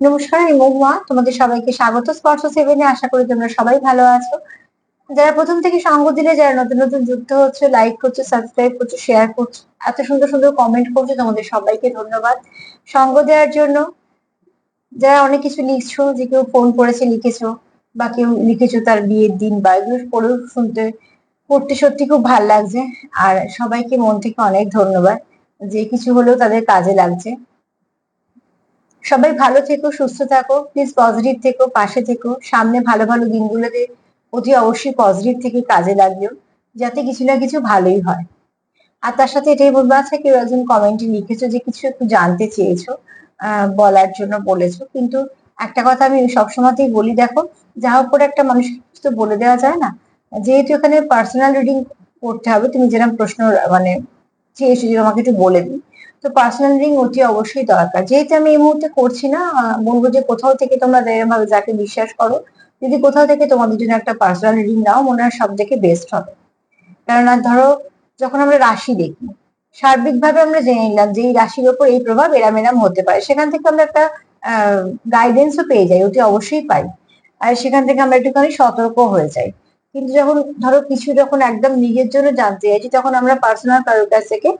নমস্কার, আমি মহুয়া। তোমাদের সবাইকে স্বাগত। স্পর্শ সেভেনে আশা করি তোমরা সবাই ভালো আছো। যারা প্রথম থেকে সঙ্গ দিলে, যারা নতুন নতুন যুক্ত হচ্ছে লাইক করছ সাবস্ক্রাইব করছ শেয়ার করছ, এত সুন্দর সুন্দর কমেন্ট করছ, তোমাদের সবাইকে ধন্যবাদ। সঙ্গ দেওয়ার জন্য যারা অনেক কিছু লিখছো, যে কেউ ফোন করেছে, লিখেছো, বা কেউ লিখেছো তার বিয়ের দিন, বা এগুলো পড়েও শুনতে, পড়তে সত্যি খুব ভালো লাগছে। আর সবাইকে মন থেকে অনেক ধন্যবাদ যে কিছু হলেও তাদের কাজে লাগছে। সবাই ভালো থেকো, সুস্থ থাকো প্লিজ পজিটিভ থেকো, পাশে থেকো, সামনে ভালো ভালো দিনগুলোতে অতি অবশ্যই পজিটিভ থেকে কাজে লাগিও, যাতে কিছু না কিছু ভালোই হয়। আর তার সাথে এটাই বলব আচ্ছা কেউ একজন কমেন্টে লিখেছো যে কিছু একটু জানতে চেয়েছো বলার জন্য বলেছ, কিন্তু একটা কথা আমি সবসময়তেই বলি, দেখো, যা হোক করে একটা মানুষকে তো বলে দেওয়া যায় না। যেহেতু এখানে পার্সোনাল রিডিং করতে হবে, তুমি যেরকম প্রশ্ন মানে চেয়েছো যে আমাকে একটু বলে দিই। তো পার্সোনাল রিং অতি অবশ্যই দরকার। যেহেতু আমি এই মুহূর্তে করছি না বলব যে কোথাও থেকে তোমরা ভাবে যাকে বিশ্বাস করো, যদি কোথাও থেকে তোমাদের জন্য একটা পার্সোনাল রিং নাও, মনে হয় সব থেকে বেস্ট হবে। কেননা ধরো, যখন আমরা রাশি দেখি, সার্বিকভাবে আমরা জেনে নিলাম যে এই রাশির ওপর এই প্রভাব এরাম এরাম হতে পারে। সেখান থেকে আমরা একটা গাইডেন্সও পেয়ে যাই ওটি অবশ্যই পাই। আর সেখান থেকে আমরা একটুখানি সতর্ক হয়ে যাই। কিন্তু যখন ধরো, কিছু যখন একদম নিজের জন্য জানতে চাইছি, তখন আমরা পার্সোনাল কারোর কাছ থেকে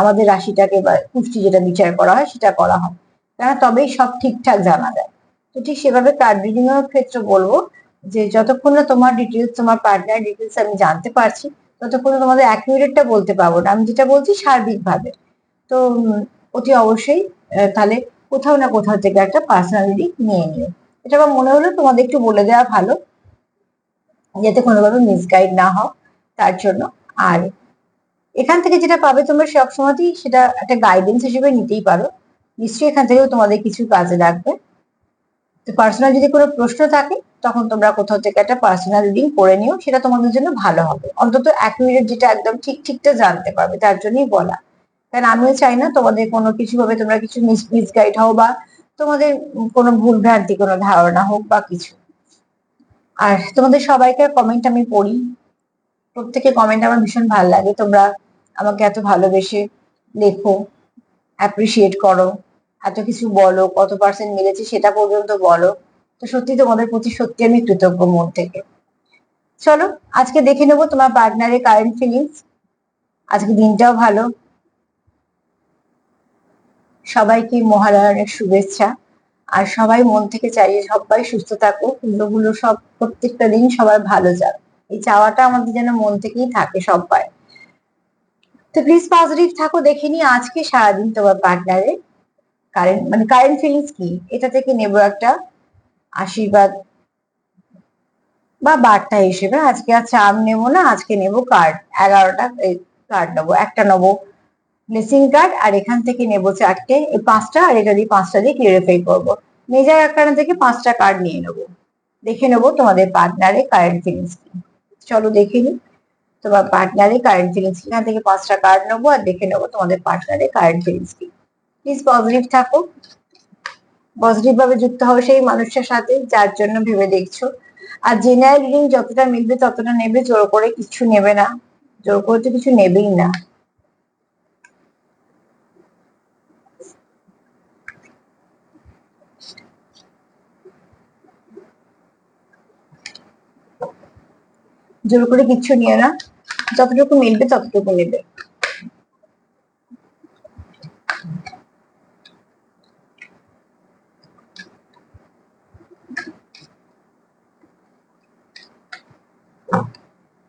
আমাদের রাশিটাকে বা পুষ্টি যেটা বিচার করা হয়, সেটা করা হয়। কেন তবেই সব ঠিকঠাক জানা যায়। তো ঠিক সেভাবে কার্ড রিডিং এর ক্ষেত্রে বলব যে, যতক্ষণ না তোমার ডিটেলস তোমার পার্টনার ডিটেলস আমি জানতে পারছি, ততক্ষণ তোমাদের অ্যাকুরেটটা বলতে পারব না। আমি যেটা বলছি সার্বিকভাবে। তো অতি অবশ্যই তাহলে কোথাও না কোথাও থেকে একটা পার্সোনালিটি নিয়ে নিও। এটা আমার মনে হলো তোমাদের একটু বলে দেওয়া ভালো, যাতে কোনোভাবে মিসগাইড না হও, তার জন্য। আর এখান থেকে যেটা পাবে তোমরা সব সবসময়তেই সেটা একটা গাইডেন্স হিসেবে নিতেই পারো। নিশ্চয়ই এখান থেকেও তোমাদের কিছু কাজে লাগবে। তো পার্সোনাল যদি কোনো প্রশ্ন থাকে, তখন তোমরা কোথাও থেকে একটা পার্সোনাল রিডিং করে নিও, সেটা তোমাদের জন্য ভালো হবে। অন্তত অ্যাকুরেট যেটা একদম ঠিক ঠিকটা জানতে পারবে, তার জন্যই বলা। কারণ আমিও চাই না তোমাদের কোনো কিছু ভাবে তোমরা কিছু মিস মিসগাইড হও বা তোমাদের কোনো ভুল ভ্রান্তি, কোনো ধারণা হোক বা কিছু। আর তোমাদের সবাইকে কমেন্ট আমি পড়ি। প্রত্যেকের কমেন্ট আমার ভীষণ ভালো লাগে। তোমরা আমাকে এত ভালোবেসে লেখো অ্যাপ্রিসিয়েট করো, এত কিছু বলো, কত পার্সেন্ট মিলেছে সেটা পর্যন্ত বলো। তো সত্যি তোমাদের প্রতি সত্যি আমি কৃতজ্ঞ মন থেকে। চলো, আজকে দেখে নেব তোমার পার্টনারের কারেন্ট ফিলিংস আজকে দিনটাও ভালো। সবাইকে মহালয়ার শুভেচ্ছা। আর সবাই মন থেকে চাই সবাই সুস্থ থাকো পুজোগুলো সব প্রত্যেকটা দিন সবার ভালো যাক। এই চাওয়াটা আমাদের যেন মন থেকেই থাকে সবাই। তো প্লিজ পজিটিভ থাকো, দেখে আজকে সারাদিন তোমার পার্টনারে কারেন্ট মানে কারেন্ট ফিলিংস কি? এটা থেকে নেব একটা আশীর্বাদ বা বার্তা হিসেবে। আজকে আর চাম নেব না, আজকে নেব কার্ড এগারোটা কার্ড নেব, একটা নেব ব্লেসিং কার্ড আর এখান থেকে নেব চারটে, এই পাঁচটা আর এটা দিয়ে পাঁচটা দিয়ে ক্লিয়ারিফাই করব। মেজার আকার থেকে পাঁচটা কার্ড নিয়ে নেব। দেখে নেব তোমাদের পার্টনারে কারেন্ট ফিলিংস কি। চলো দেখে নিই। তোমার পার্টনারে কারেন্ট ফিলিংস এখান থেকে পাঁচটা কার্ড নেব আর দেখে নেব তোমাদের পার্টনারে কারেন্ট ফিলিংস কি। প্লিজ পজিটিভ থাকো। পজিটিভ ভাবে যুক্ত হবে সেই মানুষটার সাথে যার জন্য ভেবে দেখছ। আর জেনারেল রিডিং যতটা মিলবে ততটা নেবে, জোর করে কিছু নেবে না। জোর করে তো কিছু নেবেই না। জোর করে কিচ্ছু নিয়ে না। যতটুকু মিলবে ততটুকু নেবে।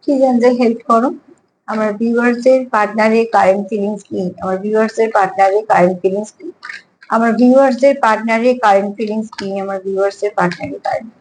কি জানতে হেল্প করো? আমার ভিউয়ার্সদের পার্টনারে কারেন্ট ফিলিংস কি? আমার ভিউয়ার্সদের পার্টনারে কারেন্ট ফিলিংস কি? আমার ভিউয়ার্সদের পার্টনারে কারেন্ট ফিলিংস কি? আমার ভিউয়ার্সদের পার্টনারে কারেন্ট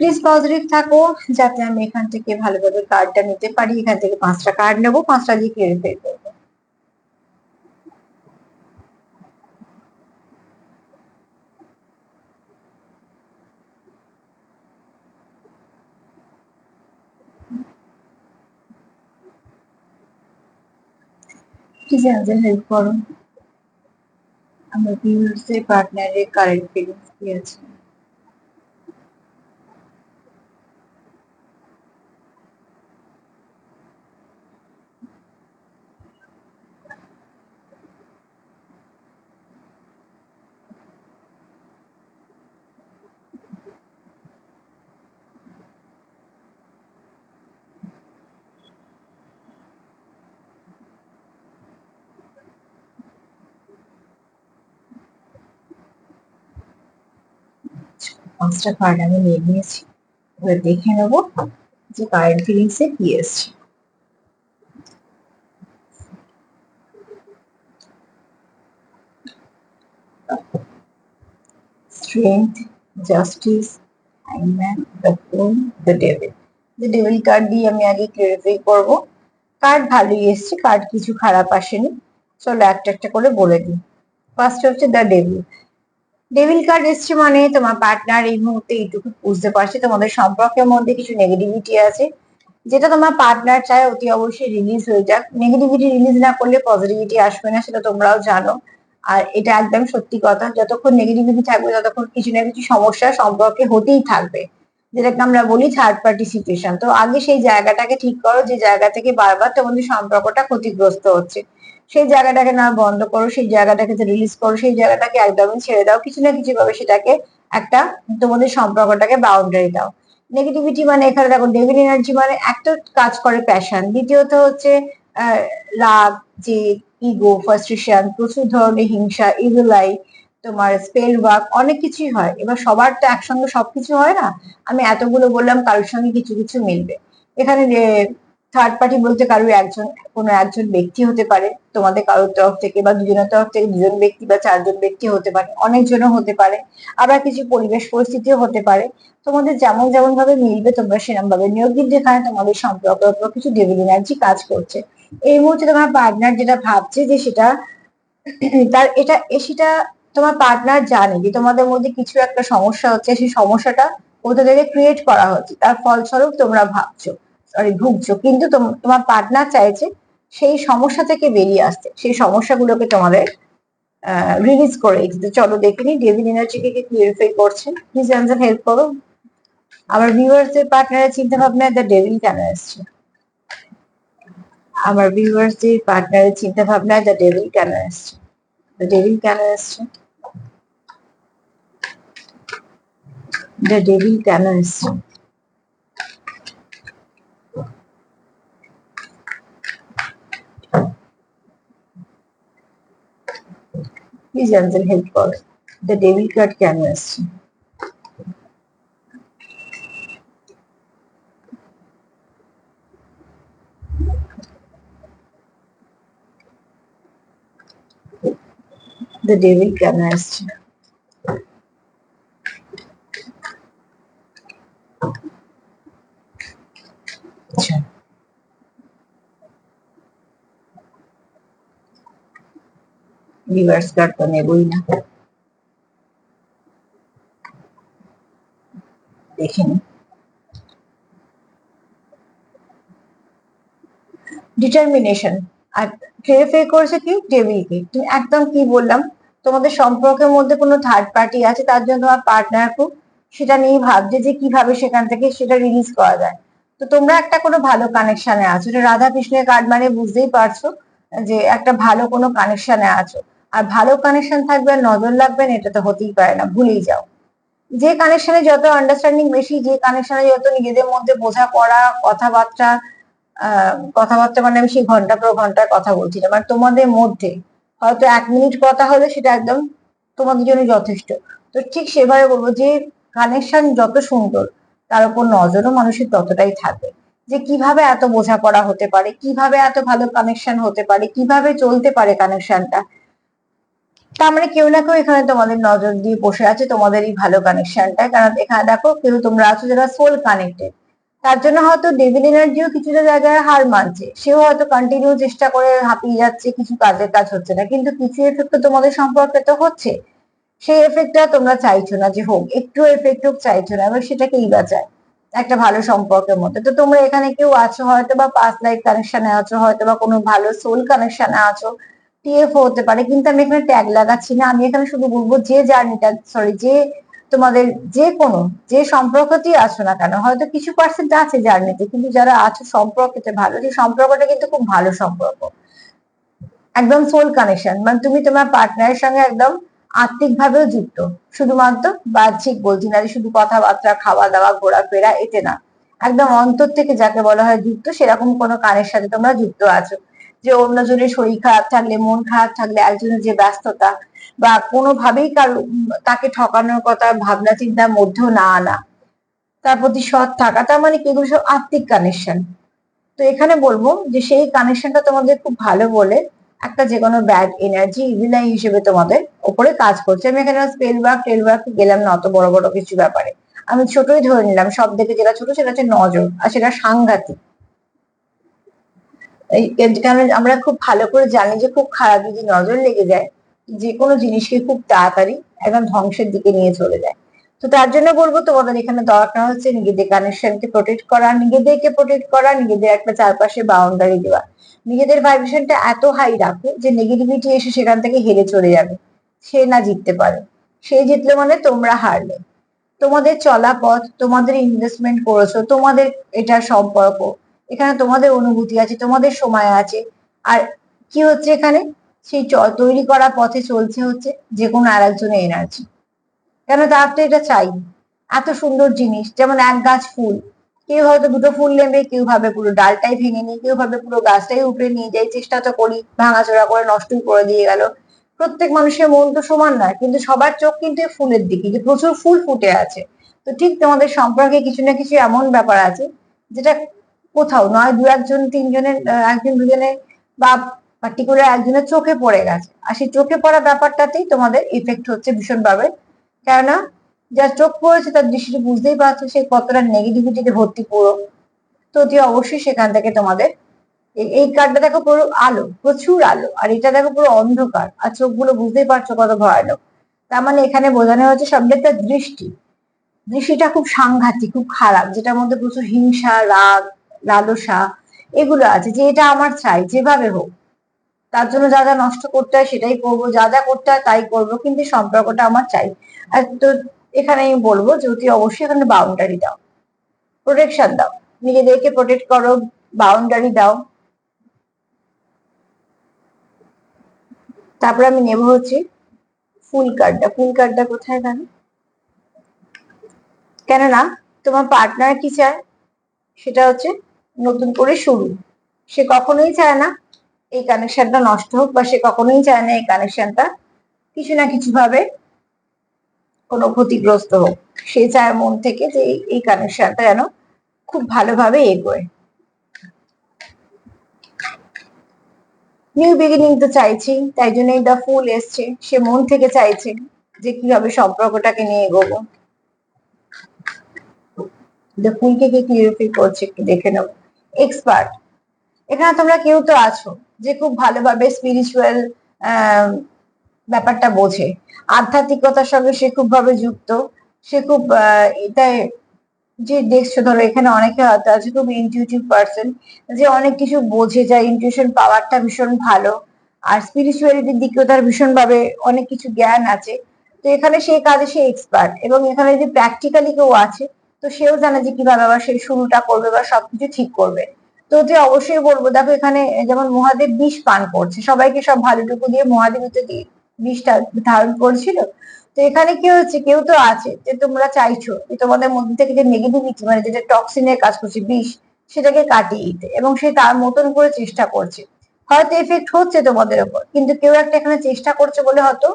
প্লিজ পজিটিভ থাকো, যাতে আমি এখান থেকে ভালোভাবে কার্ডটা নিতে পারি। এখান থেকে পাঁচটা কার্ড নেব, পাঁচটা দিয়ে প্লিজ আমাদের হেল্প করো। আমার পার্টনারের কারেন্ট ফিলিংস কি আছে? পাঁচটা কার্ড আমি নিয়ে নিয়েছি। এবার দেখে নেব যে কারেন্ট ফিলিংস কি এসছে। The devil. The devil. Card দিয়ে আমি আগে ক্লিয়ারিফাই করব। কার্ড ভালোই এসছে কার্ড কিছু খারাপ আসেনি। চলো একটা একটা করে বলে দিই। ফার্স্ট হচ্ছে দ্য ডেভিল ডেভিল কার্ড এসছে মানে তোমার পার্টনার এই মুহূর্তে এইটুকু বুঝতে পারছে। তোমাদের সম্পর্কের মধ্যে কিছু নেগেটিভিটি আছে। যেটা তোমার পার্টনার চায় অতি অবশ্যই রিলিজ হয়ে যাক। নেগেটিভিটি রিলিজ না করলে পজিটিভিটি আসবে না, সেটা তোমরাও জানো। আর এটা একদম সত্যি কথা। যতক্ষণ নেগেটিভিটি থাকবে, ততক্ষণ কিছু না কিছু সমস্যা সম্পর্কে হতেই থাকবে। যেটাকে আমরা বলি থার্ড পার্টি সিচুয়েশন তো আগে সেই জায়গাটাকে ঠিক করো, যে জায়গা থেকে বারবার তোমাদের সম্পর্কটা ক্ষতিগ্রস্ত হচ্ছে। সেই জায়গাটাকে না বন্ধ করো, সেই জায়গাটাকে রিলিজ করো, সেই জায়গাটাকে একদমই ছেড়ে দাও। কিছু না কিছু ভাবে সেটাকে একটা তোমাদের সম্পর্কটাকে বাউন্ডারি দাও। নেগেটিভিটি মানে এখানে দেখো ডেভিল এনার্জি মানে একটা কাজ করে প্যাশন দ্বিতীয়ত হচ্ছে রাগ যে ইগো ফার্স্ট্রেশন প্রচুর ধরনের হিংসা ইগুলাই তোমার স্পেল ওয়ার্ক অনেক কিছুই হয়। এবার সবার তো একসঙ্গে সবকিছু হয় না? আমি এতগুলো বললাম, কারোর সঙ্গে কিছু কিছু মিলবে। এখানে থার্ড পার্টি বলতে কারোর একজন, কোনো একজন ব্যক্তি হতে পারে, তোমাদের কারোর তরফ থেকে বা দুজনের তরফ থেকে দুজন ব্যক্তি বা চারজন ব্যক্তি হতে পারে, অনেকজনও হতে পারে, আবার কিছু পরিবেশ পরিস্থিতিও হতে পারে। তোমাদের যেমন যেমন ভাবে মিলবে, তোমরা সেরকম ভাবে নিয়োগ কিন্তু এখানে তোমাদের সম্পর্কের উপর কিছু ডেভিল এনার্জি কাজ করছে। এই মুহূর্তে তোমার পার্টনার যেটা ভাবছে যে সেটা, তার এটা সেটা তোমার পার্টনার জানে যে তোমাদের মধ্যে কিছু একটা সমস্যা হচ্ছে, সেই সমস্যাটা থেকে ক্রিয়েট করা হচ্ছে। তার ফলস্বরূপ তোমরা ভাবছ। সরি ভুগছো। কিন্তু তোমার পার্টনার চাইছে সেই সমস্যা থেকে বেরিয়ে আসতে। সেই সমস্যাগুলোকে তোমাদের রিলিজ করে দিতে। চলো দেখে নি ডেভিড এনার্জিকে ক্লিয়ারিফাই করছে। প্লিজ অ্যান্সার হেল্প করো। আমার ভিউয়ার্সদের পার্টনারের চিন্তা ভাবনা দ্য ডেভিল কেন আসছে আমার ভিউয়ার্সদের পার্টনারের চিন্তা ভাবনা দ্য ডেভিল কেন আসছে দ্য ডেভিল কেন আসছে দ্য ডেভিল কেন আসছে প্লিজ অ্যাঞ্জেল হেল্প কর দ্য ডেবিল কার্ড কেন আসছে দ্য ডেভিল কেন আসছে রিভার্স কার্ড নেবই না দেখিনি ডিটারমিনেশন আর ক্লিয়ারিফাই করেছে কি? টেবিলকে তুমি একদম কি বললাম? তোমাদের সম্পর্কের মধ্যে কোনো থার্ড পার্টি আছে, তার জন্য তোমার পার্টনার খুব? সেটা নিয়ে ভাবছে যে কীভাবে সেখান থেকে সেটা রিলিজ করা যায়। তো তোমরা একটা কোনো ভালো কানেকশনে আছো। রাধা কৃষ্ণের কার্ড মানে বুঝতেই পারছ যে একটা ভালো কোনো কানেকশনে আছো। আর ভালো কানেকশন থাকবে আর নজর লাগবে না, এটা তো হতেই পারে না, ভুলেই যাও। যে কানেকশনে যত আন্ডারস্ট্যান্ডিং বেশি, যে কানেকশনে যত নিজেদের মধ্যে বোঝাপড়া, কথাবার্তা কথাবার্তা মানে আমি সেই ঘণ্টা পর ঘণ্টা কথা বলছি না মানে তোমাদের মধ্যে। হয়তো এক মিনিট কথা হলে সেটা একদম তোমাদের জন্য যথেষ্ট। তো ঠিক সেভাবে বলব যে কানেকশন যত সুন্দর, তার উপর নজরও মানুষের ততটাই থাকবে। যে কীভাবে এত বোঝাপড়া হতে পারে, কীভাবে এত ভালো কানেকশন হতে পারে, কীভাবে চলতে পারে কানেকশনটা তার মানে কেউ না কেউ এখানে তোমাদের নজর দিয়ে বসে আছে তোমাদের এই ভালো কানেকশনটা কারণ এখানে দেখো, কেউ তোমরা আছো যারা সোল কানেক্টেড তার জন্য হয়তো ডেভিল এনার্জিও কিছুটা জায়গায় হার মানছে। সেও হয়তো কন্টিনিউ চেষ্টা করে হাঁপিয়ে যাচ্ছে, কিছু কাজের কাজ হচ্ছে না। কিন্তু কিছু এফেক্ট তো তোমাদের সম্পর্কে তো হচ্ছে। সেই এফেক্টটা তোমরা চাইছো না যে হোক, একটু এফেক্ট হোক, চাইছো না। এবার সেটাকেই বাঁচায় একটা ভালো সম্পর্কের মধ্যে। তো তোমরা এখানে কেউ আছো হয়তো বা পাঁচ লাইফ কানেকশনে আছো হয়তো বা কোনো ভালো সোল কানেকশনে আছো। টিএফ হতে পারে, কিন্তু আমি এখানে ট্যাগ লাগাচ্ছি না। আমি এখানে শুধু বলব যে জার্নিটা সরি যে তোমাদের যে কোনো, যে সম্পর্কতেই আছো না কেন, হয়তো কিছু পার্সেন্ট আছে জার্নিতে কিন্তু যারা আছো সম্পর্কতে ভালো, সেই সম্পর্কটা কিন্তু খুব ভালো সম্পর্ক। একদম সোল কানেকশন মানে তুমি তোমার পার্টনারের সঙ্গে একদম আত্মিক ভাবেও যুক্ত। শুধুমাত্র বাহ্যিক বলছি না যে শুধু কথাবার্তা খাওয়া দাওয়া ঘোরাফেরা, এতে না। একদম অন্তর থেকে যাকে বলা হয় যুক্ত, সেরকম কোনো কানের সাথে তোমরা যুক্ত আছো। যে অন্যজনের শরীর খারাপ থাকলে, মন খারাপ থাকলে, একজনের যে ব্যস্ততা বা কোনোভাবেই কারও তাকে ঠকানোর কথা, ভাবনা চিন্তার মধ্যেও না আনা। তার প্রতি সৎ থাকা, তার মানে কি? এগুলো সব আত্মিক কানেকশন তো এখানে বলব যে সেই কানেকশনটা তোমাদের খুব ভালো বলে একটা যে কোনো ব্যাড এনার্জি ইভিলাই হিসেবে তোমাদের ওপরে কাজ করছে। আমি এখানে স্পেল ওয়ার্ক টেল ওয়ার্ক গেলাম না, অত বড় বড় কিছু ব্যাপারে। আমি ছোটই ধরে নিলাম, সব থেকে যেটা ছোট সেটা হচ্ছে নজর, আর সেটা সাংঘাতিক। কারণ আমরা খুব ভালো করে জানি যে খুব খারাপ যদি নজর লেগে যায়, যে কোনো জিনিসকে খুব তাড়াতাড়ি একদম ধ্বংসের দিকে নিয়ে চলে যায়। তো তার জন্য বলব তোমাদের এখানে দরকার হচ্ছে নিজেদের কানেকশনকে প্রোটেক্ট করা, নিজেদেরকে প্রোটেক্ট করা, নিজেদের একটা চারপাশে বাউন্ডারি দেওয়া। নিজেদের ভাইব্রেশনটা এত হাই রাখো যে নেগেটিভিটি এসে সেখান থেকে হেরে চলে যাবে। সে না জিততে পারে। সে জিতলে মানে তোমরা হারলে। তোমাদের চলা পথ তোমাদের ইনভেস্টমেন্ট করেছ, তোমাদের এটা সম্পর্ক এখানে তোমাদের অনুভূতি আছে, তোমাদের সময় আছে। আর কি হচ্ছে এখানে? সেই তৈরি করা পথে চলছে হচ্ছে যে কোনো আর একজনের এনার্জি কেন তার তো এটা চাই। এত সুন্দর জিনিস, যেমন এক গাছ ফুল। কেউ হয়তো দুটো ফুল নেবে, কেউ ভাবে পুরো ডালটাই ভেঙে নিই কেউ ভাবে পুরো গাছটাই উপরে নিয়ে যাই চেষ্টা তো করি, ভাঙাচোরা করে নষ্টই করে দিয়ে গেল। প্রত্যেক মানুষের মন তো সমান নয় কিন্তু সবার চোখ কিন্তু ফুলের দিকে, যে প্রচুর ফুল ফুটে আছে। তো ঠিক তোমাদের সম্পর্কে কিছু না কিছু এমন ব্যাপার আছে, যেটা কোথাও, নয় দু একজন, তিনজনের একজন দুজনের বা পার্টিকুলার একজনের চোখে পড়ে গেছে। আর সেই চোখে পড়া ব্যাপারটাতেই তোমাদের ইফেক্ট হচ্ছে ভীষণভাবে। কেননা, যার চোখ পড়েছে তার দৃষ্টিটি বুঝতেই পারছ সে কতটা নেগেটিভিটিতে ভর্তি পুরো। তো অতি অবশ্যই সেখান থেকে তোমাদের এই কার্ডটা দেখো পুরো আলো, প্রচুর আলো। আর এটা দেখো পুরো অন্ধকার। আর চোখগুলো বুঝতেই পারছ কত ভয়ানক। তার মানে এখানে বোঝানো হচ্ছে একটা দৃষ্টি। দৃষ্টিটা খুব সাংঘাতিক, খুব খারাপ, যেটার মধ্যে প্রচুর হিংসা, রাগ লালসা, এগুলো আছে যে এটা আমার চাই, যেভাবে হোক। তার জন্য যা যা নষ্ট করতে হয় সেটাই করব, যা যা করতে হয় তাই করব, কিন্তু সম্পর্কটা আমার চাই। আর তো এখানে আমি বলব যে অতি অবশ্যই এখানে বাউন্ডারি দাও। প্রোটেকশন দাও। নিজেদেরকে প্রোটেক্ট করো বাউন্ডারি দাও। তারপরে আমি নেব হচ্ছে ফুল কার্ডটা ফুল কার্ডটা কোথায় গেল? কেননা তোমার পার্টনার কি চায়? সেটা হচ্ছে নতুন করে শুরু। সে কখনোই চায় না এই কানেকশনটা নষ্ট হোক বা সে কখনোই চায় না এই কানেকশনটা কিছু না কিছু ভাবে কোনো ক্ষতিগ্রস্ত হোক। সে চায় মন থেকে যে এই কানেকশনটা যেন খুব ভালোভাবে এগোয়। নিউ বিগিনিং তো চাইছি, তাই জন্য দা ফুল এসছে। সে মন থেকে চাইছে যে কীভাবে সম্পর্কটাকে নিয়ে এগোবো। দ্য ফুলকে কে ক্লিয়ারিফাই করছে একটু দেখে নেব এক্সপার্ট এখানে তোমরা কেউ তো আছো যে খুব ভালোভাবে স্পিরিচুয়াল ব্যাপারটা বোঝে। আধ্যাত্মিকতার সঙ্গে সে খুব ভাবে যুক্ত। সে খুব এটাই যে দেখছ, ধরো এখানে অনেকে হয়তো আছে খুব ইনটিউটিভ পার্সন যে অনেক কিছু বোঝে যায় ইনটিউশন পাওয়ারটা ভীষণ ভালো। আর স্পিরিচুয়ালিটির দিকেও তার ভীষণভাবে অনেক কিছু জ্ঞান আছে। তো এখানে সেই কাজে সে এক্সপার্ট এবং এখানে যে প্র্যাকটিক্যালি কেউ আছে তো সেও জানে যে কীভাবে আবার সেই শুরুটা করবে বা সবকিছু ঠিক করবে। তো যে অবশ্যই বলব, দেখো এখানে যেমন মহাদেব বিষ পান করছে, সবাইকে সব ভালোটুকু দিয়ে মহাদেব তো বিষটা ধারণ করছিল। তো এখানে কি হচ্ছে, কেউ তো আছে যে তোমরা চাইছো যে তোমাদের মধ্যে থেকে যে নেগেটিভিটি মানে যেটা টক্সিনের কাজ করছে বিষ, সেটাকে কাটিয়ে দিতে এবং সে তার মতন করে চেষ্টা করছে। হয়তো এফেক্ট হচ্ছে তোমাদের উপর কিন্তু কেউ একটা এখানে চেষ্টা করছে বলে হয়তো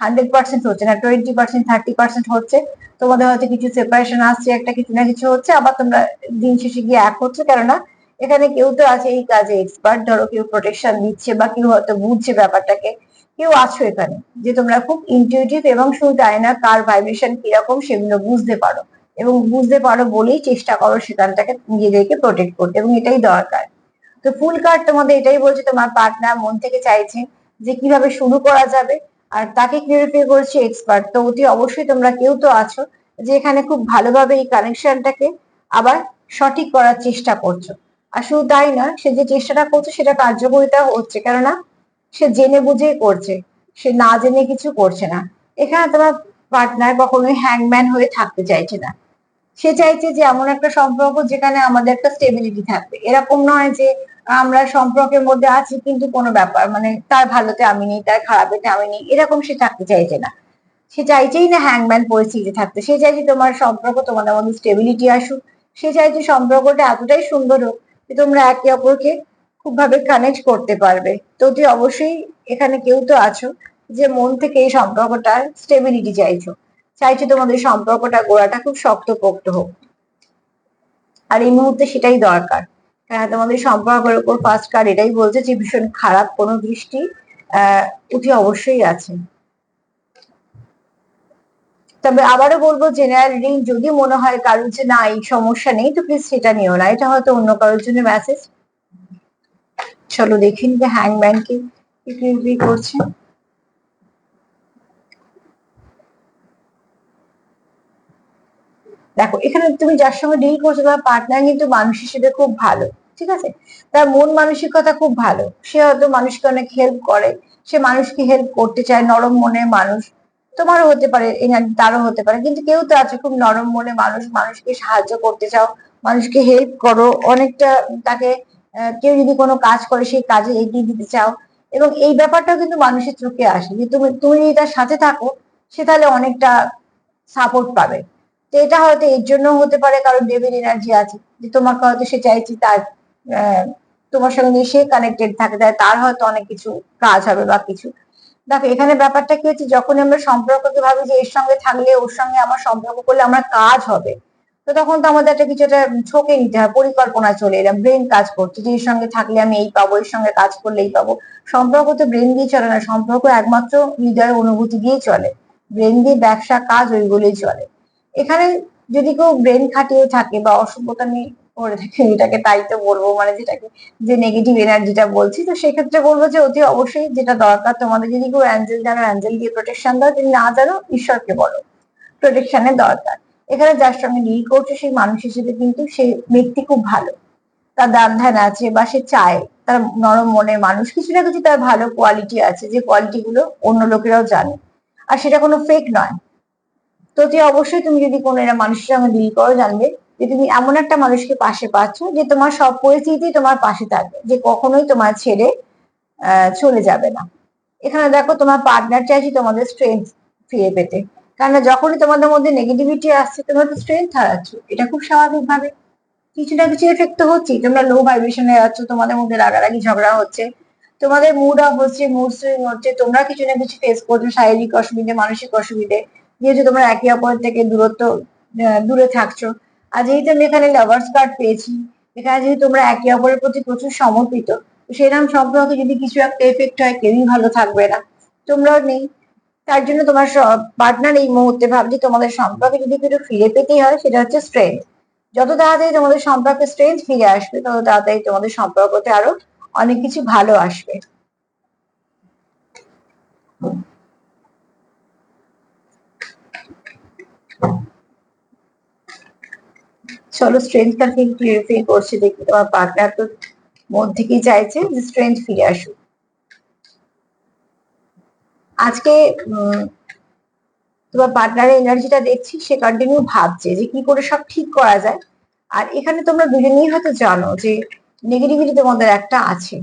হান্ড্রেড পার্সেন্ট হচ্ছে না টোয়েন্টি পার্সেন্ট থার্টি পার্সেন্ট হচ্ছে। তোমাদের হয়তো কিছু সেপারেশন আসছে, একটা কিছু না কিছু হচ্ছে, আবার তোমরা দিন শেষে গিয়ে এক হচ্ছে, কেননা এখানে কেউ তো আছে এই কাজে এক্সপার্ট ধরো কেউ প্রোটেকশন দিচ্ছে বা কেউ হয়তো বুঝছে ব্যাপারটাকে, কেউ আছো এখানে, যে তোমরা খুব ইনটিউটিভ এবং শুধু তাই না কার ভাইব্রেশন কীরকম সেগুলো বুঝতে পারো। এবং বুঝতে পারো বলেই চেষ্টা করো সেখানটাকে নিজেদেরকে প্রোটেক্ট করতে, এবং এটাই দরকার। তো ফুল কার্ড তোমাদের এটাই বলছে, তোমার পার্টনার মন থেকে চাইছে যে কীভাবে শুরু করা যাবে আর তাকে ক্লিয়ারিফাই করছে এক্সপার্ট তো অতি অবশ্যই তোমরা কেউ তো আছো যে এখানে খুব ভালোভাবে এই কানেকশনটাকে আবার সঠিক করার চেষ্টা করছ। আর শুধু তাই না সে যে চেষ্টাটা করছে সেটা কার্যকরিতা হচ্ছে, কেননা সে জেনে বুঝেই করছে, সে না জেনে কিছু করছে না। এখানে তোমার পার্টনার কখনোই হ্যাংম্যান হয়ে থাকতে চাইছে না। সে চাইছে যে এমন একটা সম্পর্ক যেখানে আমাদের একটা স্টেবিলিটি থাকবে। এরকম নয় যে আমরা সম্পর্কের মধ্যে আছি, কিন্তু কোনো ব্যাপার মানে তার ভালোতে আমি নেই, তার খারাপেতে আমি নেই, এরকম সে থাকতে চাইছে না। সে চাইছেই না হ্যাংম্যান পরিস্থিতি থাকতে, সে চাইছে তোমার সম্পর্ক, তোমাদের মধ্যে স্টেবিলিটি আসুক, সে চাইছে সম্পর্কটা এতটাই সুন্দর হোক যে তোমরা একে অপরকে খুব ভাবে কানেক্ট করতে পারবে। তো তুই অবশ্যই এখানে কেউ তো আছো যে মন থেকে এই সম্পর্কটার স্টেবিলিটি চাইছো চাইছো তোমাদের সম্পর্কটা গোড়াটা খুব শক্তপোক্ত হোক। আর এই মুহূর্তে সেটাই দরকার। তোমাদের সম্পর্কের উপর ফার্স্ট কার্ড এটাই বলছে যে ভীষণ খারাপ কোনো দৃষ্টি উঠে অবশ্যই আছে। তবে আবারও বলব জেনারেল রিডিং যদি মনে হয় কারোর যে না, এই সমস্যা নেই, তো প্লিজ সেটা নিও না। এটা হয়তো অন্য কারোর জন্য মেসেজ চলো দেখি যে হ্যাংম্যান কি করছে। দেখো, এখানে তুমি যার সঙ্গে ডিল করছ তোমার পার্টনার কিন্তু মানুষ হিসেবে খুব ভালো, ঠিক আছে? তার মন মানসিকতা খুব ভালো। সে হয়তো মানুষকে অনেক হেল্প করে, সে মানুষকে হেল্প করতে চায়, নরম মনের মানুষ, তোমারও হতে পারে তারও হতে পারে, কিন্তু কেউ তো আছে খুব নরম মনে মানুষ, মানুষকে সাহায্য করতে চাও, মানুষকে হেল্প করো, অনেকটা তাকে কেউ যদি কোনো কাজ করে, সেই কাজে এগিয়ে দিতে চাও, এবং এই ব্যাপারটাও কিন্তু মানুষের চোখে আসে, যে তুমি তুমি যদি তার সাথে থাকো, সে তাহলে অনেকটা সাপোর্ট পাবে। তো এটা হয়তো এর জন্য হতে পারে, কারণ ডেভিড এনার্জি আছে। যে তোমাকে হয়তো সে চাইছি তার তোমার সঙ্গে সে কানেক্টেড থাকে তার হয়তো অনেক কিছু কাজ হবে বা কিছু। দেখো, এখানে ব্যাপারটা কি হচ্ছে যখন আমরা সম্পর্ককে ভাবি যে এর সঙ্গে থাকলে, ওর সঙ্গে আমার সম্পর্ক করলে আমার কাজ হবে, তো তখন তো আমাদের একটা কিছু একটা ছোকে নিতে হয় পরিকল্পনা চলে এলাম ব্রেন কাজ করছে যে এর সঙ্গে থাকলে আমি এই পাবো, এর সঙ্গে কাজ করলে এই পাবো। সম্পর্ক তো ব্রেন দিয়ে চলে না, সম্পর্ক একমাত্র হৃদয়ের অনুভূতি দিয়েই চলে। ব্রেন দিয়ে ব্যবসা, কাজ ওইগুলোই চলে। এখানে যদি কেউ ব্রেন খাটিয়ে থাকে বা অসভ্যতা নিয়ে করে থাকে এটাকে তাই তো বলব মানে যেটাকে, যে নেগেটিভ এনার্জিটা বলছি, তো সেক্ষেত্রে বলব যে অতি অবশ্যই যেটা দরকার, তোমাদের যদি কেউ অ্যাঞ্জেল জানো অ্যাঞ্জেল দিয়ে প্রোটেকশন দাও, যদি না জানো, ঈশ্বরকে বলো। প্রোটেকশনের দরকার। এখানে যার সঙ্গে ডিল করছে, সেই মানুষ হিসেবে কিন্তু সেই ব্যক্তি খুব ভালো। তার দান ধ্যান আছে বা সে চায়, তার নরম মনের মানুষ কিছু না কিছু তার ভালো কোয়ালিটি আছে, যে কোয়ালিটি গুলো অন্য লোকেরাও জানে। আর সেটা কোনো ফেক নয়। তো তুই অবশ্যই তুমি যদি কোনো এরা মানুষের সঙ্গে ডিল করো জানবে যে তুমি এমন একটা মানুষকে পাশে পাচ্ছ যে তোমার সব পরিস্থিতি তোমার পাশে থাকবে, যে কখনোই তোমার ছেড়ে চলে যাবে না। এখানে দেখো তোমার পার্টনার চাইছি তোমাদের স্ট্রেংথ ফিরে পেতে। কারণ যখনই তোমাদের মধ্যে নেগেটিভিটি আসছে তোমরা তো স্ট্রেংথ হারাচ্ছ। এটা খুব স্বাভাবিক ভাবে। কিছু না কিছু এফেক্ট তো হচ্ছেই। তোমরা লো ভাইব্রেশনে যাচ্ছ তোমাদের মধ্যে রাগারাগি ঝগড়া হচ্ছে। তোমাদের মুড অফ হচ্ছে মুড সুইং হচ্ছে। তোমরা কিছু না কিছু ফেস করছ শারীরিক অসুবিধে, মানসিক অসুবিধে। যেহেতু তোমরা একে অপরের থেকে দূরত্ব দূরে থাকছো। আর যেহেতু আমি এখানে লাভার্স কার্ড পেয়েছি, এখানে যেহেতু তোমরা একে অপরের প্রতি প্রচুর সমর্পিত সেরকম সম্পর্কে যদি কিছু একটা এফেক্ট হয়, কেউই ভালো থাকবে না। তোমরাও নেই। তার জন্য তোমার পার্টনার এই মুহূর্তে ভাবছি তোমাদের সম্পর্কে যদি কিছু ফিরে পেতেই হয়, সেটা হচ্ছে স্ট্রেংথ যত তাড়াতাড়ি তোমাদের সম্পর্কে স্ট্রেংথ ফিরে আসবে, তত তাড়াতাড়ি তোমাদের সম্পর্কতে আরও অনেক কিছু ভালো আসবে। চলো স্ট্রেংথটাকে ক্লিয়ারিফাই করছে, দেখি তোমার পার্টনার তো মন থেকেই চাইছে যে স্ট্রেংথ ফিরে আসুক। আজকে তোমার পার্টনারের এনার্জিটা দেখছি, সে কন্টিনিউ ভাবছে যে কি করে সব ঠিক করা যায়। আর এখানে তোমরা দুজনেই হয়তো জানো যে নেগেটিভিটি তোমাদের একটা আছে।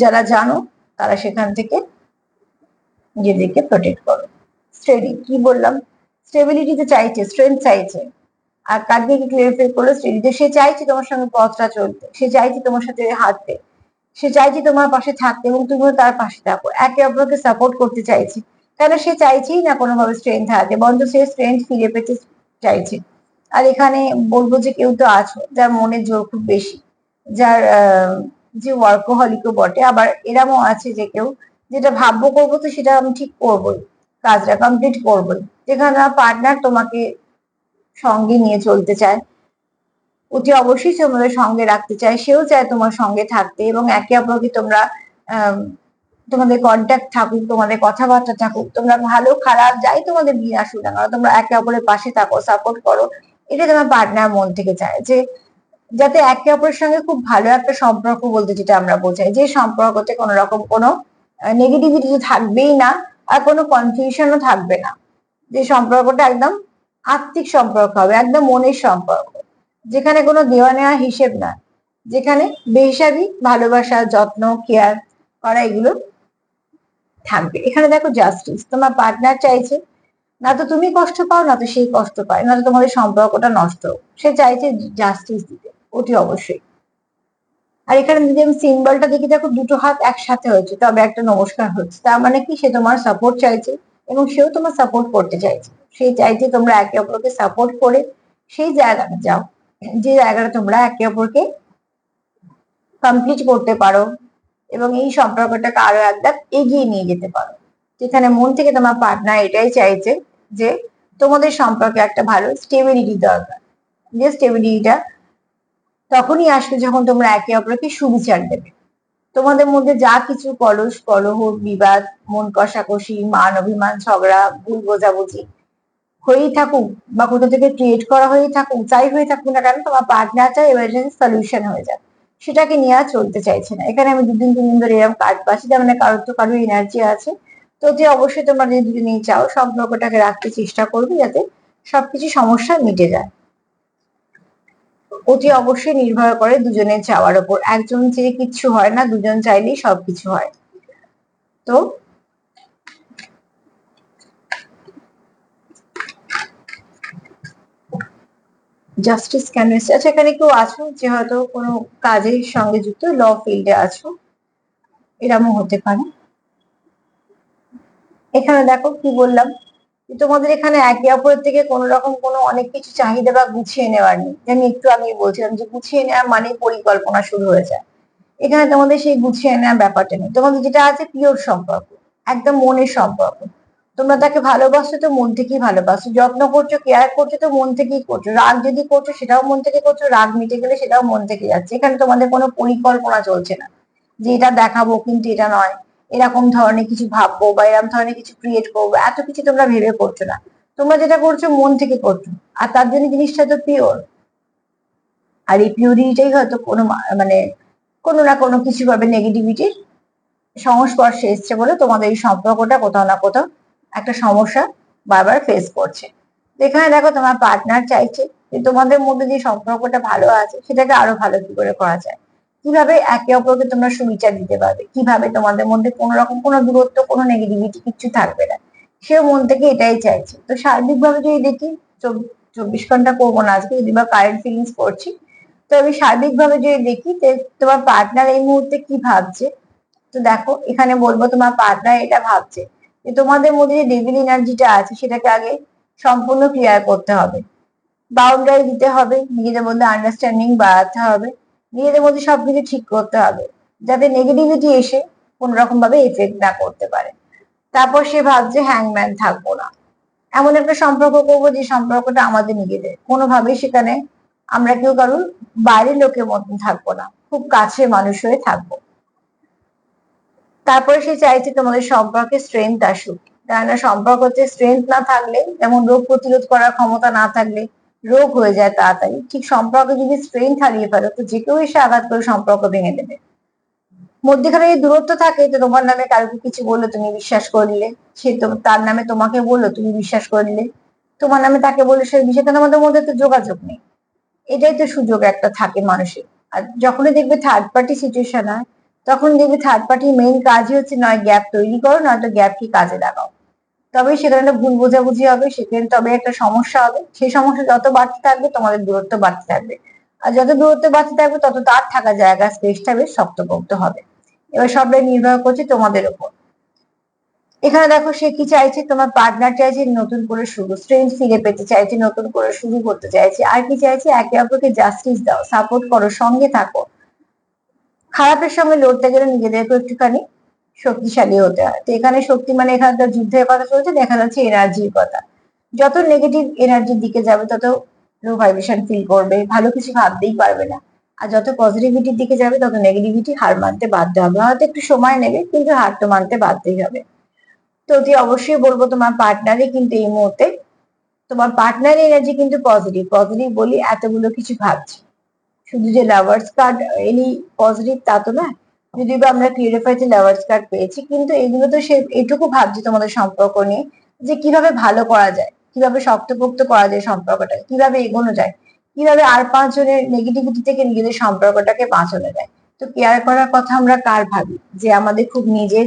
যারা জানো, তারা সেখান থেকে নিজেদেরকে প্রোটেক্ট করো। স্টেডি কি বললাম? স্টেবিলিটিতে চাইছে স্ট্রেংথ চাইছে। আর কার্ডকে কি ক্লিয়ারিফাই করল? স্টেডিতে সে চাইছে তোমার সঙ্গে পথটা চলতে, সে চাইছে তোমার সাথে হাঁটতে, সে চাইছে তোমার পাশে থাকতে এবং তুমিও তার পাশে থাকো। একে অপরকে সাপোর্ট করতে চাইছে। কেন সে চাইছেই না কোনোভাবে স্ট্রেংথ হারাতে? বরঞ্চ সে স্ট্রেংথ ফিরে পেতে চাইছে। আর এখানে বলব যে কেউ তো আছো, যার মনের জোর খুব বেশি, যার যে ওয়ার্কোহলিকও বটে। আবার এরমও আছে যে কেউ যেটা ভাববো করব তো সেটা আমি ঠিক করবোই, কাজটা কমপ্লিট করবোই। যেখানে পার্টনার তোমাকে সঙ্গে নিয়ে চলতে চায়, অতি অবশ্যই তোমাদের সঙ্গে রাখতে চায়, সেও চায় তোমার সঙ্গে থাকতে এবং একে অপরকে তোমরা তোমাদের কন্ট্যাক্ট থাকুক, তোমাদের কথাবার্তা থাকুক, তোমরা ভালো, খারাপ যাই তোমাদের বিয়ে আসুক না কেন, তোমরা একে অপরের পাশে থাকো সাপোর্ট করো এটা তোমার পার্টনার মন থেকে চায়। যে যাতে একে অপরের সঙ্গে খুব ভালো একটা সম্পর্ক বলতে যেটা আমরা বোঝাই, যে সম্পর্কতে কোনো রকম কোনো নেগেটিভিটি থাকবেই না আর কোনো কনফিউশনও থাকবে না। যে সম্পর্কটা একদম আত্মিক সম্পর্ক হবে, একদম মনের সম্পর্ক। যেখানে কোনো দেওয়া নেওয়া হিসেব না। যেখানে বেহিসাবি, ভালোবাসা, যত্ন কেয়ার করা এগুলো থাকবে। এখানে দেখো জাস্টিস তোমার পার্টনার চাইছে, না তো তুমি কষ্ট পাও, না তো সেই কষ্ট পায়, না তো তোমাদের সম্পর্কটা নষ্ট। সে চাইছে জাস্টিস দিতে, অতি অবশ্যই। আর এখানে যদি আমি সিম্বলটা দেখি, দেখো দুটো হাত একসাথে হয়েছে তবে একটা নমস্কার হচ্ছে। তার মানে কি? সে তোমার সাপোর্ট চাইছে এবং সেও তোমার সাপোর্ট করতে চাইছে। সে চাইছে তোমরা একে অপরকে সাপোর্ট করে সেই জায়গাটা যাও, যে জায়গাটা তোমরা একে অপরকে কমপ্লিট করতে পারো এবং এই সম্পর্কটাকে আরও একদম এগিয়ে নিয়ে যেতে পারো। যেখানে মন থেকে তোমার পার্টনার এটাই চাইছে যে তোমাদের সম্পর্কে একটা ভালো স্টেবিলিটি দরকার। যে স্টেবিলিটিটা তখনই আসবে যখন তোমরা একে অপরকে সুবিচার দেবে। তোমাদের মধ্যে যা কিছু কলস, কলহ, বিবাদ, মন কষাকষি, মান অভিমান, ঝগড়া, ভুল বোঝাবুঝি, হয়েই থাকুক বা কোথা থেকে ক্রিয়েট করা হয়েই থাকুক, যাই হয়ে থাকুক না কেন, তোমার পার্টনার চাই এমার্জেন্সি সলিউশন হয়ে যাবে সেটাকে নিয়ে আর চলতে চাইছে না। এখানে আমি দুদিন তিন দিন ধরে এরকম কাজ পাচ্ছি যেমন কারোর তো কারোর এনার্জি আছে। তো যে অবশ্যই তোমরা যদি দুজনেই চাও, সম্পর্কটাকে রাখতে চেষ্টা করবে যাতে সবকিছু সমস্যা মিটে যায়। অতি অবশ্যই নির্ভর করে দুজনের চাওয়ার ওপর। একজন চেয়ে কিচ্ছু হয় না, দুজন চাইলেই সবকিছু হয়। তো? জাস্টিস এসছে আচ্ছা এখানে কেউ আছো যে হয়তো কোনো কাজের সঙ্গে যুক্ত? ল ফিল্ডে আছো। এরমও হতে পারে। এখানে দেখো কি বললাম। তোমাদের এখানে একে অপরের থেকে কোনো রকম কোনো অনেক কিছু চাহিদা বা গুছিয়ে নেওয়ার নেই। আমি একটু আগে বলছিলাম যে গুছিয়ে নেওয়া মানে পরিকল্পনা শুরু হয়ে যায়। এখানে তোমাদের সেই গুছিয়ে নেওয়ার ব্যাপারটা নেই। তোমাদের যেটা আছে পিওর সম্পর্ক, একদম মনের সম্পর্ক। তোমরা তাকে ভালোবাসো তো মন থেকেই ভালোবাসো। যত্ন করছ কেয়ার করছ তো মন থেকেই করছ। রাগ যদি করছ, সেটাও মন থেকে করছ। রাগ মিটে গেলে সেটাও মন থেকে যাচ্ছে। এখানে তোমাদের কোনো পরিকল্পনা চলছে না যে এটা দেখাবো কিন্তু এটা নয়। এরকম ধরনের কিছু ভাববো বা এরকম ধরনের কিছু ক্রিয়েট করব, এত কিছু তোমরা ভেবে করছ না। তোমরা যেটা করছ মন থেকে করছ, আর তার জন্য জিনিসটা তো পিওর আর এই পিউরিটাই হয়তো কোনো মানে কোনো না কোনো কিছু ভাবে নেগেটিভিটির সংস্পর্শে এসছে বলে তোমাদের এই সম্পর্কটা কোথাও না কোথাও একটা সমস্যা বারবার ফেস করছে। এখানে দেখো তোমার পার্টনার চাইছে যে তোমাদের মধ্যে যে সম্পর্কটা ভালো আছে, সেটাকে আরও ভালো কি করে করা যায়। কীভাবে একে অপরকে তোমরা সুবিচার দিতে পারবে? কীভাবে তোমাদের মধ্যে কোনো রকম কোনো দূরত্ব, কোনো নেগেটিভিটি কিছু থাকবে না। সেও মন থেকে এটাই চাইছে। তো সার্বিকভাবে যদি দেখি চব্বিশ ঘণ্টা করব না আজকে যদি বা কারেন্ট ফিলিংস করছি। তো আমি সার্বিকভাবে যদি দেখি তোমার পার্টনার এই মুহূর্তে কি ভাবছে, তো দেখো, এখানে বলব তোমার পার্টনার এটা ভাবছে যে তোমাদের মধ্যে যে ডেভিল এনার্জিটা আছে, সেটাকে আগে সম্পূর্ণ ক্লিয়ার করতে হবে। বাউন্ডারি দিতে হবে, নিজেদের মধ্যে আন্ডারস্ট্যান্ডিং বাড়াতে হবে। নিজেদের মধ্যে সবকিছু ঠিক করতে হবে, যাতে নেগেটিভিটি এসে কোন রকম ভাবে এফেক্ট না করতে পারে। তারপর সে ভাবছে হ্যাংম্যান থাকব না। এমন একটা সম্পর্ক করব যে সম্পর্কটা আমাদের নিজেদের। কোনোভাবেই সেখানে আমরা কেউ কারোর বাইরের লোকের মতন থাকব না, খুব কাছে মানুষ হয়ে থাকব। তারপরে সে চাইছে তোমাদের সম্পর্কে স্ট্রেংথ আসুক। কেননা সম্পর্ক হচ্ছে স্ট্রেংথ না থাকলে যেমন রোগ প্রতিরোধ করার ক্ষমতা না থাকলে রোগ হয়ে যায় তাড়াতাড়ি। ঠিক সম্পর্কে যদি স্ট্রেংথ হারিয়ে ফেলো, তো যে কেউ এসে আঘাত করে সম্পর্ক ভেঙে দেবে। মধ্যেখানে এই দূরত্ব থাকে, তো তোমার নামে কারোকে কিছু বলল, তুমি বিশ্বাস করলে। সে তো, তার নামে তোমাকে বলল, তুমি বিশ্বাস করলে। তোমার নামে তাকে বললে, সে বিষয়টা আমাদের মধ্যে তো যোগাযোগ নেই? এটাই তো সুযোগ একটা থাকে মানুষের। আর যখনই দেখবে থার্ড পার্টি সিচুয়েশন হয়, তখন দেখবে থার্ড পার্টির মেইন কাজই হচ্ছে নয় গ্যাপ তৈরি করো, নয়তো গ্যাপকে কাজে লাগাও। তবে সেখানে একটা ভুল বোঝাবুঝি হবে, সেখানে তবে একটা সমস্যা হবে। সেই সমস্যা যত বাড়তে থাকবে, তোমাদের দূরত্ব বাড়তে থাকবে। আর যত দূরত্ব বাড়তে থাকবে, তত তার থাকা জায়গা স্পেসটা বেশ শক্তপোক্ত হবে। এবার সবটাই নির্ভর করছে তোমাদের উপর এখানে দেখো, সে কি চাইছে? তোমার পার্টনার চাইছে নতুন করে শুরু স্ট্রেংথ ফিরে পেতে চাইছে, নতুন করে শুরু করতে চাইছে। আর কি চাইছে? একে অপরকে জাস্টিস দাও সাপোর্ট করো, সঙ্গে থাকো। খারাপের সঙ্গে লড়তে গেলে নিজেদেরকে একটুখানি শক্তিশালী হতে হয়। তো এখানে শক্তি মানে এখানে তো যুদ্ধের কথা চলছে দেখা যাচ্ছে এনার্জির কথা। যত নেগেটিভ এনার্জির দিকে যাবে, তত লো ভাইব্রেশন ফিল করবে, ভালো কিছু ভাবতেই পারবে না। আর যত পজিটিভিটির দিকে যাবে, তত নেগেটিভিটি হার মানতে বাধ্য হবে। হয়তো একটু সময় নেবে, কিন্তু হার তো মানতে বাধ্যই হবে। তো অতি অবশ্যই বলব তোমার পার্টনারই কিন্তু এই মুহূর্তে, তোমার পার্টনার এনার্জি কিন্তু পজিটিভ পজিটিভ বলি এতগুলো কিছু ভাবছে। শুধু যে লাভার্স কার্ড এনি পজিটিভ তা তো না যদি বা আমরা ক্লিয়ারিফাইতে লাভার্স কার্ড পেয়েছি, কিন্তু এগুলো তো সে, এটুকু ভাবছে তোমাদের সম্পর্ক নিয়ে যে কীভাবে ভালো করা যায়, কীভাবে শক্তপোক্ত করা যায় সম্পর্কটা, কীভাবে এগোনো যায়, কীভাবে আর পাঁচজনের নেগেটিভিটি থেকে নিজেদের সম্পর্কটাকে বাঁচানো যায়। তো কেয়ার করার কথা আমরা কার ভাবি? যে আমাদের খুব নিজের,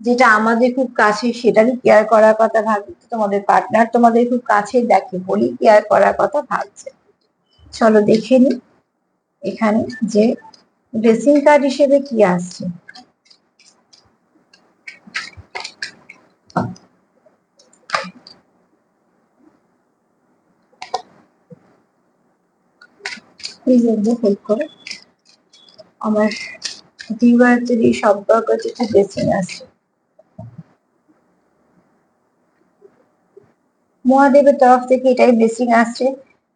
যেটা আমাদের খুব কাছে সেটারই কেয়ার করার কথা ভাবি? তোমাদের পার্টনার তোমাদের খুব কাছে দেখে বলি কেয়ার করার কথা ভাবছে। চলো দেখে নি এখানে যে ড্রেসিং কার্ড হিসেবে কি আসছে প্লিজ একটু আমার ভিউয়ারদের এই সম্পর্ক কিছু ড্রেসিং আসছে মহাদেবের তরফ থেকে এটাই ব্লেসিং আসছে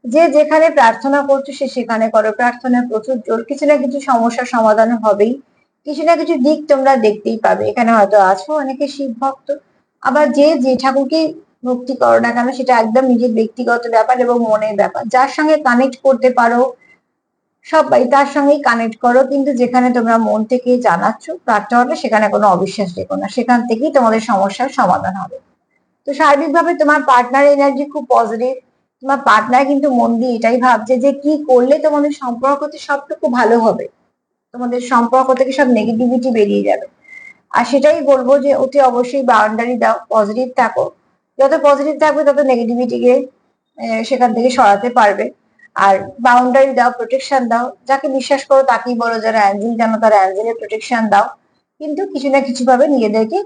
যে যেখানে প্রার্থনা করছ সে সেখানে করো। প্রার্থনায় প্রচুর জোর। কিছু না কিছু সমস্যার সমাধান হবেই। কিছু না কিছু দিক তোমরা দেখতেই পাবে। এখানে হয়তো আছো অনেকে শিব ভক্ত। আবার যে যে ঠাকুরকে ভক্তি করো না কেন, সেটা একদম নিজের ব্যক্তিগত ব্যাপার এবং মনের ব্যাপার। যার সঙ্গে কানেক্ট করতে পারো, সবাই তার সঙ্গেই কানেক্ট করো। কিন্তু যেখানে তোমরা মন থেকে জানাচ্ছ প্রার্থনাটা সেখানে কোনো অবিশ্বাস রেখো না। সেখান থেকেই তোমাদের সমস্যার সমাধান হবে। তো সার্বিকভাবে তোমার পার্টনার এনার্জি খুব পজিটিভ তোমার পার্টনার কিন্তু মন দিয়ে এটাই ভাবছে যে কি করলে তোমাদের সম্পর্ক সম্পর্কতে সবটুকু ভালো হবে। তোমাদের সম্পর্ক থেকে সব নেগেটিভিটি বেরিয়ে যাবে। আর সেটাই বলব যে অতি অবশ্যই বাউন্ডারি দাও পজিটিভ থাকো। যত পজিটিভ থাকবে তত নেগেটিভিটিকে সেখান থেকে সরাতে পারবে। আর বাউন্ডারি দাও প্রোটেকশন দাও। যাকে বিশ্বাস করো তাকেই বলো যারা অ্যাঞ্জেল জানো তারা অ্যাঞ্জেলের প্রোটেকশন দাও। কিন্তু কিছু না কিছু ভাবে নিজেদেরকে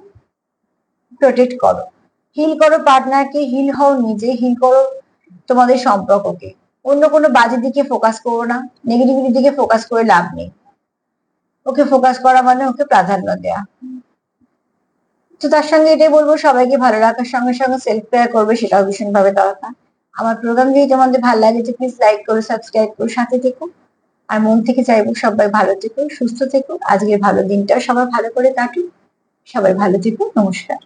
প্রোটেক্ট করো। হিল করো পার্টনারকে হিল হও নিজে হিল করো তোমাদের সম্পর্ককে। অন্য কোনো বাজে দিকে ফোকাস করো না নেগেটিভিটির দিকে ফোকাস করে লাভ নেই। ওকে ফোকাস করা মানে ওকে প্রাধান্য দেয়া। তো তার সঙ্গে এটাই বলব, সবাইকে ভালো রাখার সঙ্গে সঙ্গে সেলফ কেয়ার করবে, সেটাও ভীষণ ভাবে দরকার। আমার প্রোগ্রাম যদি তোমাদের ভালো লাগে প্লিজ লাইক করো সাবস্ক্রাইব করো, সাথে থেকো। আর মন থেকে চাইব সবাই ভালো থেকো, সুস্থ থেকো। আজকের ভালো দিনটা সবাই ভালো করে কাটুক। সবাই ভালো থেকো, নমস্কার।